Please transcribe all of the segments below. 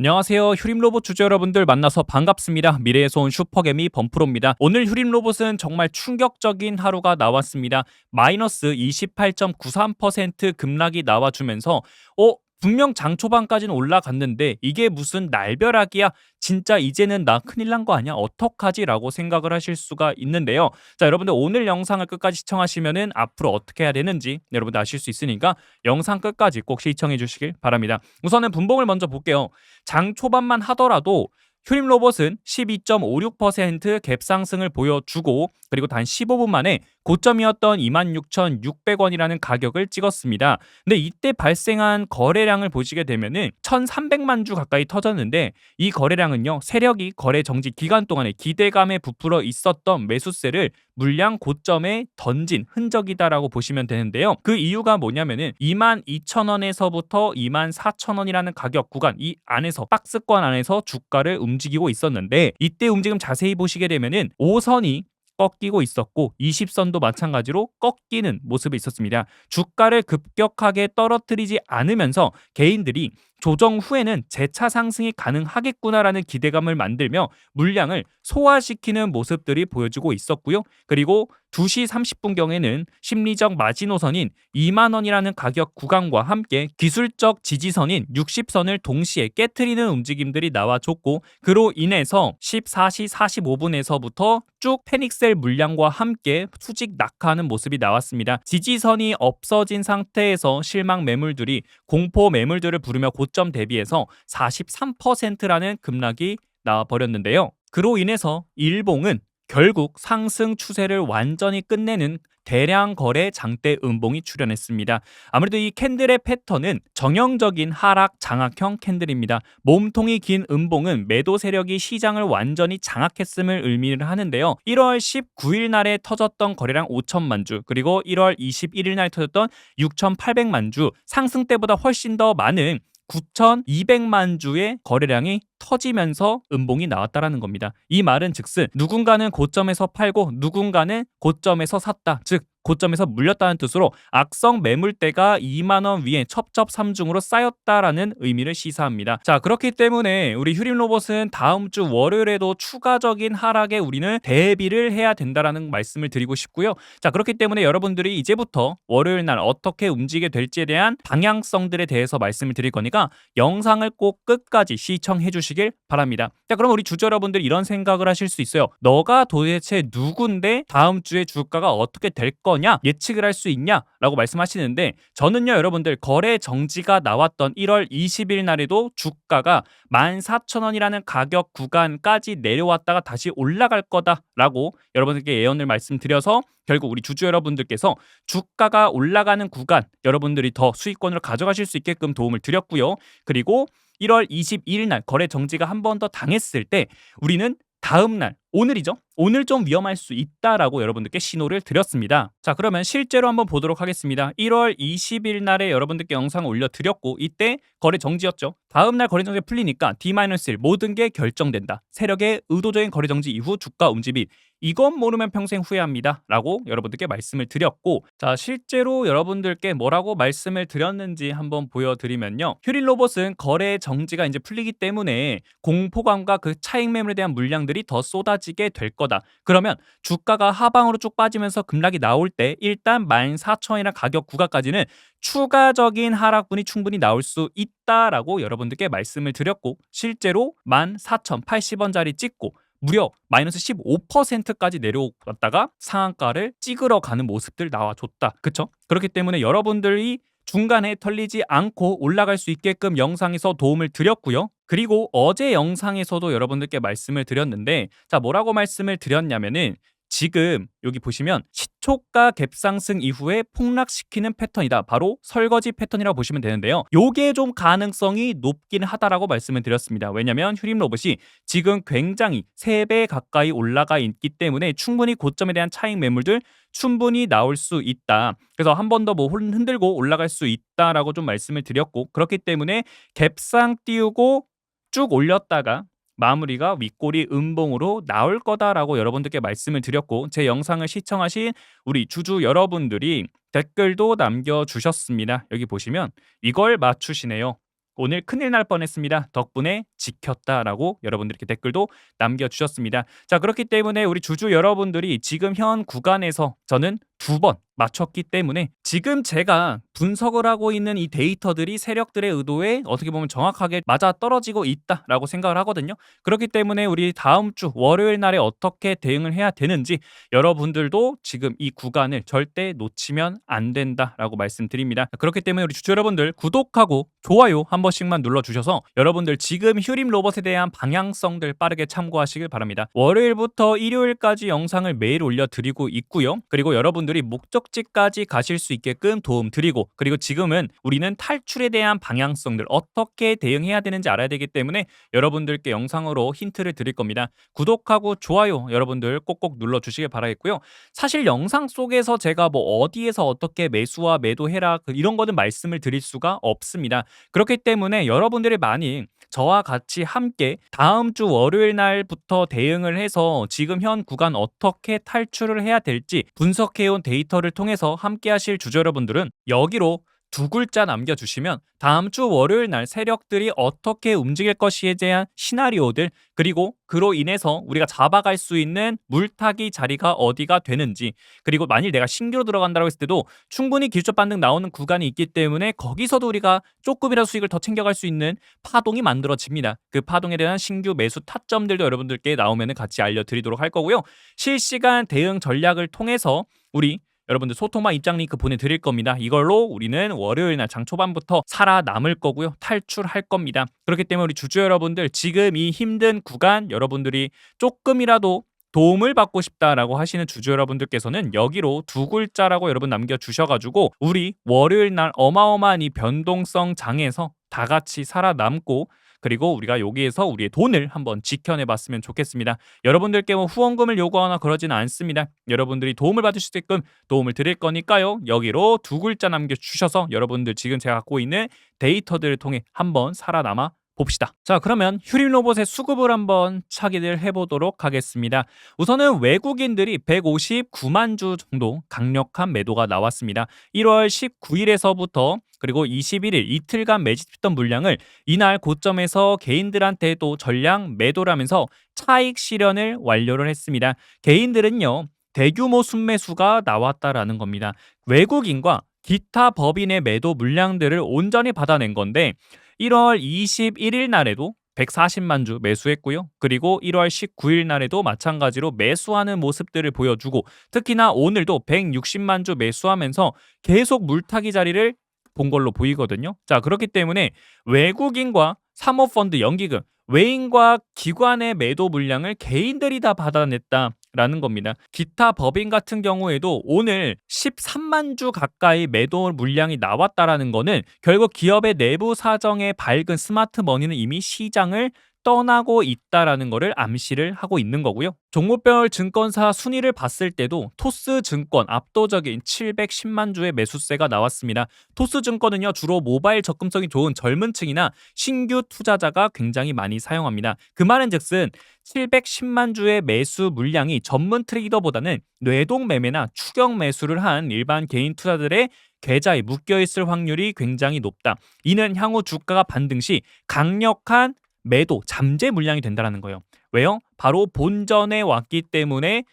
안녕하세요. 휴림로봇 주주 여러분들 만나서 반갑습니다. 미래에서 온 슈퍼개미 범프로입니다. 오늘 휴림로봇은 정말 충격적인 하루가 나왔습니다. 마이너스 28.93% 급락이 나와주면서 어? 분명 장 초반까지는 올라갔는데 이게 무슨 날벼락이야? 진짜 이제는 나 큰일 난 거 아니야? 어떡하지? 라고 생각을 하실 수가 있는데요. 자, 여러분들 오늘 영상을 끝까지 시청하시면은 앞으로 어떻게 해야 되는지 여러분들 아실 수 있으니까 영상 끝까지 꼭 시청해 주시길 바랍니다. 우선은 분봉을 먼저 볼게요. 장 초반만 하더라도 휴림 로봇은 12.56%갭 상승을 보여주고 그리고 단 15분 만에 고점이었던 26,600원이라는 가격을 찍었습니다. 근데 이때 발생한 거래량을 보시게 되면은 1,300만 주 가까이 터졌는데 이 거래량은요 세력이 거래 정지 기간 동안에 기대감에 부풀어 있었던 매수세를 물량 고점에 던진 흔적이다라고 보시면 되는데요. 그 이유가 뭐냐면은 22,000원에서부터 24,000원이라는 가격 구간 이 안에서 박스권 안에서 주가를 움직이고 있었는데 이때 움직임 자세히 보시게 되면은 5선이 꺾이고 있었고 20선도 마찬가지로 꺾이는 모습이 있었습니다. 주가를 급격하게 떨어뜨리지 않으면서 개인들이 조정 후에는 재차 상승이 가능하겠구나라는 기대감을 만들며 물량을 소화시키는 모습들이 보여지고 있었고요. 그리고 2시 30분경에는 심리적 마지노선인 2만 원이라는 가격 구간과 함께 기술적 지지선인 60선을 동시에 깨트리는 움직임들이 나와줬고 그로 인해서 14시 45분에서부터 쭉 페닉셀 물량과 함께 수직 낙하하는 모습이 나왔습니다. 지지선이 없어진 상태에서 실망 매물들이 공포 매물들을 부르며 고점 대비해서 43%라는 급락이 나와 버렸는데요. 그로 인해서 일봉은 결국 상승 추세를 완전히 끝내는 대량 거래 장대 음봉이 출현했습니다. 아무래도 이 캔들의 패턴은 정형적인 하락 장악형 캔들입니다. 몸통이 긴 음봉은 매도 세력이 시장을 완전히 장악했음을 의미를 하는데요. 1월 19일 날에 터졌던 거래량 5천만 주, 그리고 1월 21일 날에 터졌던 6,800만 주, 상승 때보다 훨씬 더 많은 9,200만 주의 거래량이 터지면서 음봉이 나왔다라는 겁니다. 이 말은 즉슨 누군가는 고점에서 팔고 누군가는 고점에서 샀다. 즉 고점에서 물렸다는 뜻으로 악성 매물대가 2만 원 위에 첩첩 3중으로 쌓였다라는 의미를 시사합니다. 자, 그렇기 때문에 우리 휴림 로봇은 다음 주 월요일에도 추가적인 하락에 우리는 대비를 해야 된다라는 말씀을 드리고 싶고요. 자, 그렇기 때문에 여러분들이 이제부터 월요일 날 어떻게 움직이게 될지에 대한 방향성들에 대해서 말씀을 드릴 거니까 영상을 꼭 끝까지 시청해 주시길 바랍니다. 자, 그럼 우리 주주 여러분들 이런 생각을 하실 수 있어요. 너가 도대체 누군데 다음 주에 주가가 어떻게 될거 냐? 예측을 할 수 있냐? 라고 말씀하시는데 저는요, 여러분들 거래 정지가 나왔던 1월 20일 날에도 주가가 14,000원이라는 가격 구간까지 내려왔다가 다시 올라갈 거다라고 여러분들께 예언을 말씀드려서 결국 우리 주주 여러분들께서 주가가 올라가는 구간 여러분들이 더 수익권을 가져가실 수 있게끔 도움을 드렸고요. 그리고 1월 22일 날 거래 정지가 한 번 더 당했을 때 우리는 다음 날 오늘이죠. 오늘 좀 위험할 수 있다라고 여러분들께 신호를 드렸습니다. 자, 그러면 실제로 한번 보도록 하겠습니다. 1월 20일 날에 여러분들께 영상을 올려드렸고 이때 거래 정지였죠. 다음 날 거래 정지 풀리니까 D-1 모든 게 결정된다. 세력의 의도적인 거래 정지 이후 주가 움직임 이건 모르면 평생 후회합니다. 라고 여러분들께 말씀을 드렸고 자 실제로 여러분들께 뭐라고 말씀을 드렸는지 한번 보여드리면요. 휴릴 로봇은 거래 정지가 이제 풀리기 때문에 공포감과 그 차익 매물에 대한 물량들이 더 쏟아지 게 될 거다. 그러면 주가가 하방으로 쭉 빠지면서 급락이 나올 때 일단 14,000원이나 가격 구간까지는 추가적인 하락분이 충분히 나올 수 있다라고 여러분들께 말씀을 드렸고 실제로 14,080원짜리 찍고 무려 마이너스 15%까지 내려왔다가 상한가를 찍으러 가는 모습들 나와줬다. 그쵸? 그렇기 때문에 여러분들이 중간에 털리지 않고 올라갈 수 있게끔 영상에서 도움을 드렸고요. 그리고 어제 영상에서도 여러분들께 말씀을 드렸는데 자 뭐라고 말씀을 드렸냐면은 지금 여기 보시면 시초가 갭상승 이후에 폭락시키는 패턴이다. 바로 설거지 패턴이라고 보시면 되는데요. 요게 좀 가능성이 높긴 하다라고 말씀을 드렸습니다. 왜냐면 휴림 로봇이 지금 굉장히 3배 가까이 올라가 있기 때문에 충분히 고점에 대한 차익 매물들 충분히 나올 수 있다. 그래서 한 번 더 뭐 흔들고 올라갈 수 있다라고 좀 말씀을 드렸고 그렇기 때문에 갭상 띄우고 쭉 올렸다가 마무리가 윗골이 음봉으로 나올 거다라고 여러분들께 말씀을 드렸고 제 영상을 시청하신 우리 주주 여러분들이 댓글도 남겨주셨습니다. 여기 보시면 이걸 맞추시네요. 오늘 큰일 날 뻔했습니다. 덕분에 지켰다라고 여러분들 이렇게 댓글도 남겨주셨습니다. 자 그렇기 때문에 우리 주주 여러분들이 지금 현 구간에서 저는 두 번 맞췄기 때문에 지금 제가 분석을 하고 있는 이 데이터들이 세력들의 의도에 어떻게 보면 정확하게 맞아 떨어지고 있다라고 생각을 하거든요. 그렇기 때문에 우리 다음 주 월요일 날에 어떻게 대응을 해야 되는지 여러분들도 지금 이 구간을 절대 놓치면 안 된다라고 말씀드립니다. 그렇기 때문에 우리 주주 여러분들 구독하고 좋아요 한 번씩만 눌러주셔서 여러분들 지금 휴림 로봇에 대한 방향성들 빠르게 참고하시길 바랍니다. 월요일부터 일요일까지 영상을 매일 올려드리고 있고요. 그리고 여러분들 이 목적지까지 가실 수 있게끔 도움 드리고 그리고 지금은 우리는 탈출에 대한 방향성들 어떻게 대응해야 되는지 알아야 되기 때문에 여러분들께 영상으로 힌트를 드릴 겁니다. 구독하고 좋아요 여러분들 꼭꼭 눌러 주시길 바라겠고요. 사실 영상 속에서 제가 뭐 어디에서 어떻게 매수와 매도해라 그 이런 거는 말씀을 드릴 수가 없습니다. 그렇기 때문에 여러분들이 많이 저와 같이 함께 다음 주 월요일 날부터 대응을 해서 지금 현 구간 어떻게 탈출을 해야 될지 분석해온 데이터를 통해서 함께 하실 주주 여러분들은 여기로 두 글자 남겨주시면 다음 주 월요일 날 세력들이 어떻게 움직일 것이에 대한 시나리오들 그리고 그로 인해서 우리가 잡아갈 수 있는 물타기 자리가 어디가 되는지 그리고 만일 내가 신규로 들어간다고 했을 때도 충분히 기술적 반등 나오는 구간이 있기 때문에 거기서도 우리가 조금이라도 수익을 더 챙겨갈 수 있는 파동이 만들어집니다. 그 파동에 대한 신규 매수 타점들도 여러분들께 나오면 같이 알려드리도록 할 거고요. 실시간 대응 전략을 통해서 우리 여러분들 소통방 입장 링크 보내드릴 겁니다. 이걸로 우리는 월요일 날 장 초반부터 살아남을 거고요. 탈출할 겁니다. 그렇기 때문에 우리 주주 여러분들 지금 이 힘든 구간 여러분들이 조금이라도 도움을 받고 싶다라고 하시는 주주 여러분들께서는 여기로 두 글자라고 여러분 남겨주셔가지고 우리 월요일 날 어마어마한 이 변동성 장에서 다 같이 살아남고 그리고 우리가 여기에서 우리의 돈을 한번 지켜내 봤으면 좋겠습니다. 여러분들께 뭐 후원금을 요구하거나 그러지는 않습니다. 여러분들이 도움을 받으실 수 있게끔 도움을 드릴 거니까요. 여기로 두 글자 남겨 주셔서 여러분들 지금 제가 갖고 있는 데이터들을 통해 한번 살아남아 봅시다. 자, 그러면 휴림 로봇의 수급을 한번 차기를 해보도록 하겠습니다. 우선은 외국인들이 159만 주 정도 강력한 매도가 나왔습니다. 1월 19일에서부터 그리고 21일 이틀간 매집했던 물량을 이날 고점에서 개인들한테 도 전량 매도를 하면서 차익 실현을 완료를 했습니다. 개인들은요. 대규모 순매수가 나왔다라는 겁니다. 외국인과 기타 법인의 매도 물량들을 온전히 받아낸 건데 1월 21일 날에도 140만 주 매수했고요. 그리고 1월 19일 날에도 마찬가지로 매수하는 모습들을 보여주고 특히나 오늘도 160만 주 매수하면서 계속 물타기 자리를 본 걸로 보이거든요. 자, 그렇기 때문에 외국인과 사모펀드 연기금, 외인과 기관의 매도 물량을 개인들이 다 받아냈다. 라는 겁니다. 기타 법인 같은 경우에도 오늘 13만 주 가까이 매도 물량이 나왔다라는 거는 결국 기업의 내부 사정에 밝은 스마트 머니는 이미 시장을 떠나고 있다라는 것을 암시를 하고 있는 거고요. 종목별 증권사 순위를 봤을 때도 토스 증권 압도적인 710만 주의 매수세가 나왔습니다. 토스 증권은요 주로 모바일 접근성이 좋은 젊은 층이나 신규 투자자가 굉장히 많이 사용합니다. 그 말은즉슨 710만 주의 매수 물량이 전문 트레이더보다는 뇌동 매매나 추격 매수를 한 일반 개인 투자들의 계좌에 묶여 있을 확률이 굉장히 높다. 이는 향후 주가가 반등 시 강력한 매도 잠재 물량이 된다는 거예요. 왜요? 바로 본전에 왔기 때문에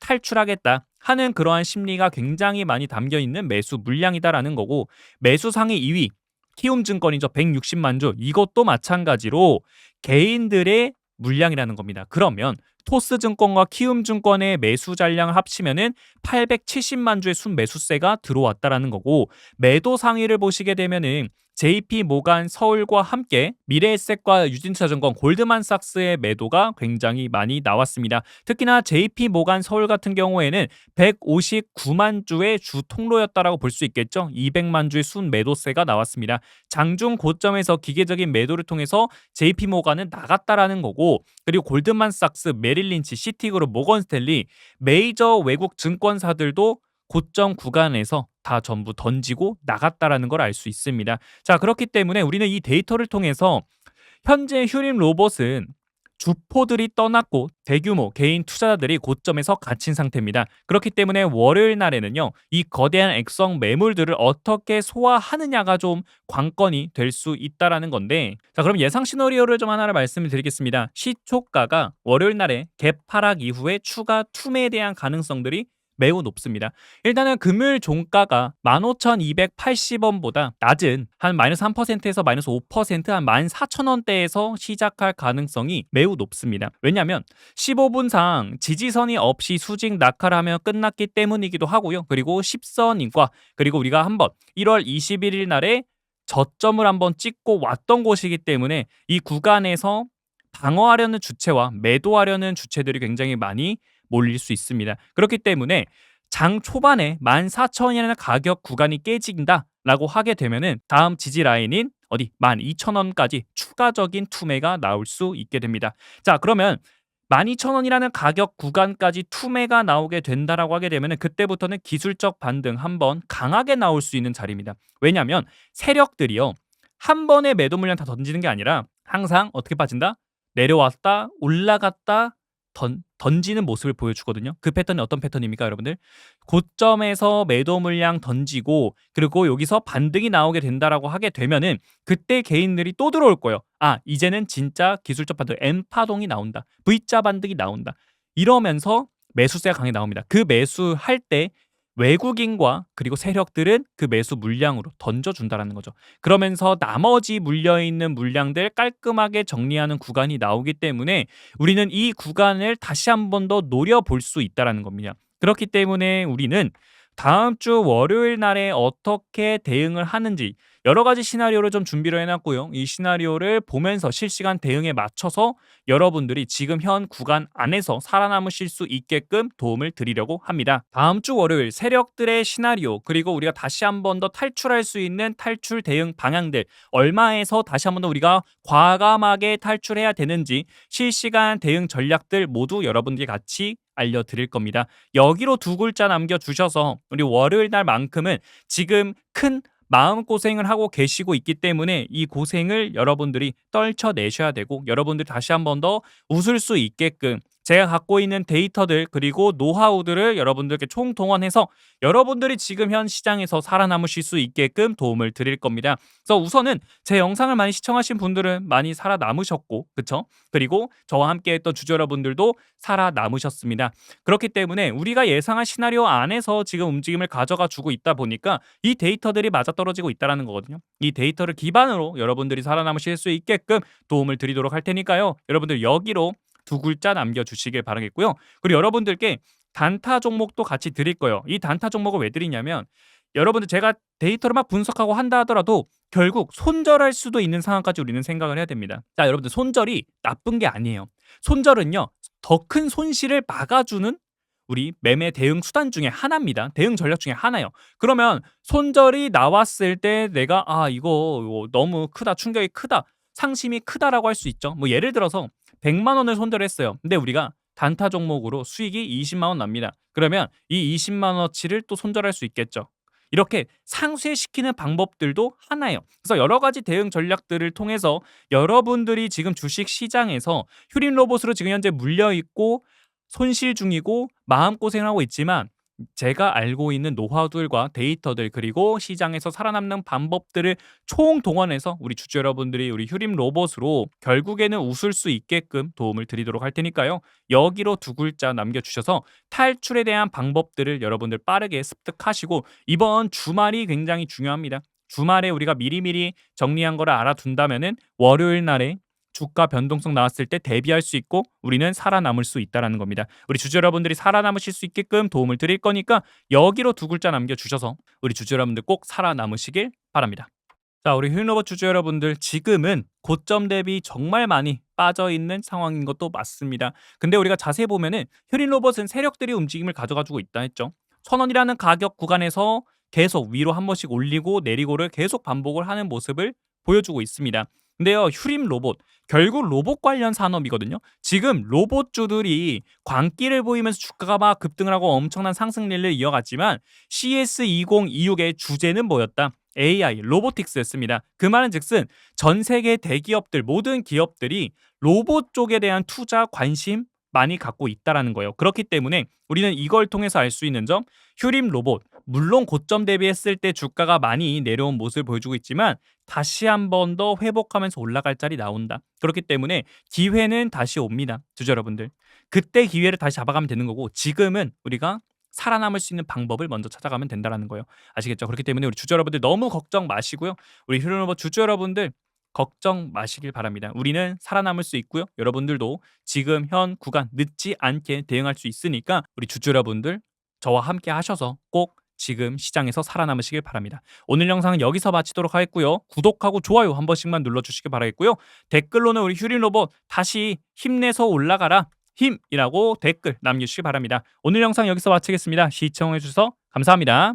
탈출하겠다 하는 그러한 심리가 굉장히 많이 담겨 있는 매수 물량이다라는 거고 매수 상위 2위 키움증권이죠. 160만 주. 이것도 마찬가지로 개인들의 물량이라는 겁니다. 그러면 토스증권과 키움증권의 매수 잔량을 합치면은 870만 주의 순매수세가 들어왔다라는 거고 매도 상위를 보시게 되면은 JP 모간 서울과 함께 미래에셋과 유진투자증권 골드만삭스의 매도가 굉장히 많이 나왔습니다. 특히나 JP 모간 서울 같은 경우에는 159만 주의 주 통로였다라고 볼 수 있겠죠. 200만 주의 순 매도세가 나왔습니다. 장중 고점에서 기계적인 매도를 통해서 JP 모간은 나갔다라는 거고 그리고 골드만삭스, 메릴린치, 시티그룹, 모건스탠리 메이저 외국 증권사들도 고점 구간에서 다 전부 던지고 나갔다라는 걸 알 수 있습니다. 자, 그렇기 때문에 우리는 이 데이터를 통해서 현재 휴림 로봇은 주포들이 떠났고 대규모 개인 투자자들이 고점에서 갇힌 상태입니다. 그렇기 때문에 월요일 날에는요, 이 거대한 액성 매물들을 어떻게 소화하느냐가 좀 관건이 될 수 있다라는 건데, 자, 그럼 예상 시나리오를 좀 하나를 말씀을 드리겠습니다. 시초가가 월요일 날에 갭 하락 이후에 추가 투매에 대한 가능성들이 매우 높습니다. 일단은 금요일 종가가 15,280원보다 낮은 한 마이너스 3%에서 마이너스 5%한 14,000원대에서 시작할 가능성이 매우 높습니다. 왜냐하면 15분상 지지선이 없이 수직 낙하하며 끝났기 때문이기도 하고요. 그리고 10선 인과 그리고 우리가 한번 1월 21일 날에 저점을 한번 찍고 왔던 곳이기 때문에 이 구간에서 방어하려는 주체와 매도하려는 주체들이 굉장히 많이 몰릴 수 있습니다. 그렇기 때문에 장 초반에 14,000원이라는 가격 구간이 깨진다라고 하게 되면은 다음 지지 라인인 어디 12,000원까지 추가적인 투매가 나올 수 있게 됩니다. 자, 그러면 12,000원이라는 가격 구간까지 투매가 나오게 된다라고 하게 되면은 그때부터는 기술적 반등 한번 강하게 나올 수 있는 자리입니다. 왜냐하면 세력들이요 한 번에 매도 물량 다 던지는 게 아니라 항상 어떻게 빠진다? 내려왔다 올라갔다 던, 던지는 모습을 보여주거든요. 그 패턴이 어떤 패턴입니까, 여러분들? 고점에서 매도 물량 던지고 그리고 여기서 반등이 나오게 된다라고 하게 되면은 그때 개인들이 또 들어올 거예요. 아, 이제는 진짜 기술적 반등 M 파동이 나온다. V자 반등이 나온다. 이러면서 매수세가 강하게 나옵니다. 그 매수할 때 외국인과 그리고 세력들은 그 매수 물량으로 던져준다라는 거죠. 그러면서 나머지 물려있는 물량들 깔끔하게 정리하는 구간이 나오기 때문에 우리는 이 구간을 다시 한 번 더 노려볼 수 있다라는 겁니다. 그렇기 때문에 우리는 다음 주 월요일 날에 어떻게 대응을 하는지 여러 가지 시나리오를 좀 준비를 해놨고요. 이 시나리오를 보면서 실시간 대응에 맞춰서 여러분들이 지금 현 구간 안에서 살아남으실 수 있게끔 도움을 드리려고 합니다. 다음 주 월요일 세력들의 시나리오 그리고 우리가 다시 한 번 더 탈출할 수 있는 탈출 대응 방향들 얼마에서 다시 한 번 더 우리가 과감하게 탈출해야 되는지 실시간 대응 전략들 모두 여러분들이 같이 알려드릴 겁니다. 여기로 두 글자 남겨주셔서 우리 월요일 날만큼은 지금 큰 마음고생을 하고 계시고 있기 때문에 이 고생을 여러분들이 떨쳐내셔야 되고 여러분들이 다시 한 번 더 웃을 수 있게끔 제가 갖고 있는 데이터들 그리고 노하우들을 여러분들께 총동원해서 여러분들이 지금 현 시장에서 살아남으실 수 있게끔 도움을 드릴 겁니다. 그래서 우선은 제 영상을 많이 시청하신 분들은 많이 살아남으셨고 그쵸? 그리고 저와 함께 했던 주주 여러분들도 살아남으셨습니다. 그렇기 때문에 우리가 예상한 시나리오 안에서 지금 움직임을 가져가 주고 있다 보니까 이 데이터들이 맞아떨어지고 있다는 거거든요. 이 데이터를 기반으로 여러분들이 살아남으실 수 있게끔 도움을 드리도록 할 테니까요. 여러분들 여기로 두 글자 남겨주시길 바라겠고요. 그리고 여러분들께 단타 종목도 같이 드릴 거예요. 이 단타 종목을 왜 드리냐면 여러분들 제가 데이터를 막 분석하고 한다 하더라도 결국 손절할 수도 있는 상황까지 우리는 생각을 해야 됩니다. 자, 여러분들 손절이 나쁜 게 아니에요. 손절은요 더 큰 손실을 막아주는 우리 매매 대응 수단 중에 하나입니다. 대응 전략 중에 하나요. 그러면 손절이 나왔을 때 내가 아 이거, 이거 너무 크다 충격이 크다 상심이 크다라고 할 수 있죠. 뭐 예를 들어서 100만 원을 손절했어요. 근데 우리가 단타 종목으로 수익이 20만 원 납니다. 그러면 이 20만 원어치를 또 손절할 수 있겠죠. 이렇게 상쇄시키는 방법들도 하나예요. 그래서 여러 가지 대응 전략들을 통해서 여러분들이 지금 주식 시장에서 휴림 로봇으로 지금 현재 물려 있고 손실 중이고 마음고생을 하고 있지만 제가 알고 있는 노하우들과 데이터들 그리고 시장에서 살아남는 방법들을 총동원해서 우리 주주 여러분들이 우리 휴림 로봇으로 결국에는 웃을 수 있게끔 도움을 드리도록 할 테니까요. 여기로 두 글자 남겨주셔서 탈출에 대한 방법들을 여러분들 빠르게 습득하시고 이번 주말이 굉장히 중요합니다. 주말에 우리가 미리미리 정리한 거를 알아둔다면은 월요일 날에 주가 변동성 나왔을 때 대비할 수 있고 우리는 살아남을 수 있다라는 겁니다. 우리 주주 여러분들이 살아남으실 수 있게끔 도움을 드릴 거니까 여기로 두 글자 남겨 주셔서 우리 주주 여러분들 꼭 살아남으시길 바랍니다. 자, 우리 휴인로봇 주주 여러분들 지금은 고점 대비 정말 많이 빠져 있는 상황인 것도 맞습니다. 근데 우리가 자세히 보면은 휴린 로봇은 세력들이 움직임을 가져가지고 있다 했죠. 천 원이라는 가격 구간에서 계속 위로 한 번씩 올리고 내리고를 계속 반복을 하는 모습을 보여주고 있습니다. 근데요, 휴림 로봇. 결국 로봇 관련 산업이거든요. 지금 로봇주들이 광기를 보이면서 주가가 막 급등을 하고 엄청난 상승률을 이어갔지만 CS2026의 주제는 뭐였다? AI, 로보틱스였습니다. 그 말은 즉슨 전 세계 대기업들, 모든 기업들이 로봇 쪽에 대한 투자, 관심 많이 갖고 있다라는 거예요. 그렇기 때문에 우리는 이걸 통해서 알 수 있는 점, 휴림 로봇, 물론 고점 대비했을 때 주가가 많이 내려온 모습을 보여주고 있지만 다시 한 번 더 회복하면서 올라갈 자리 나온다. 그렇기 때문에 기회는 다시 옵니다. 주주 여러분들. 그때 기회를 다시 잡아가면 되는 거고 지금은 우리가 살아남을 수 있는 방법을 먼저 찾아가면 된다라는 거예요. 아시겠죠? 그렇기 때문에 우리 주주 여러분들 너무 걱정 마시고요. 우리 휴림 로봇 주주 여러분들 걱정 마시길 바랍니다. 우리는 살아남을 수 있고요. 여러분들도 지금 현 구간 늦지 않게 대응할 수 있으니까 우리 주주 여러분들 저와 함께 하셔서 꼭 지금 시장에서 살아남으시길 바랍니다. 오늘 영상은 여기서 마치도록 하겠고요. 구독하고 좋아요 한 번씩만 눌러주시길 바라겠고요. 댓글로는 우리 휴린 로봇 다시 힘내서 올라가라 힘이라고 댓글 남겨주시기 바랍니다. 오늘 영상 여기서 마치겠습니다. 시청해주셔서 감사합니다.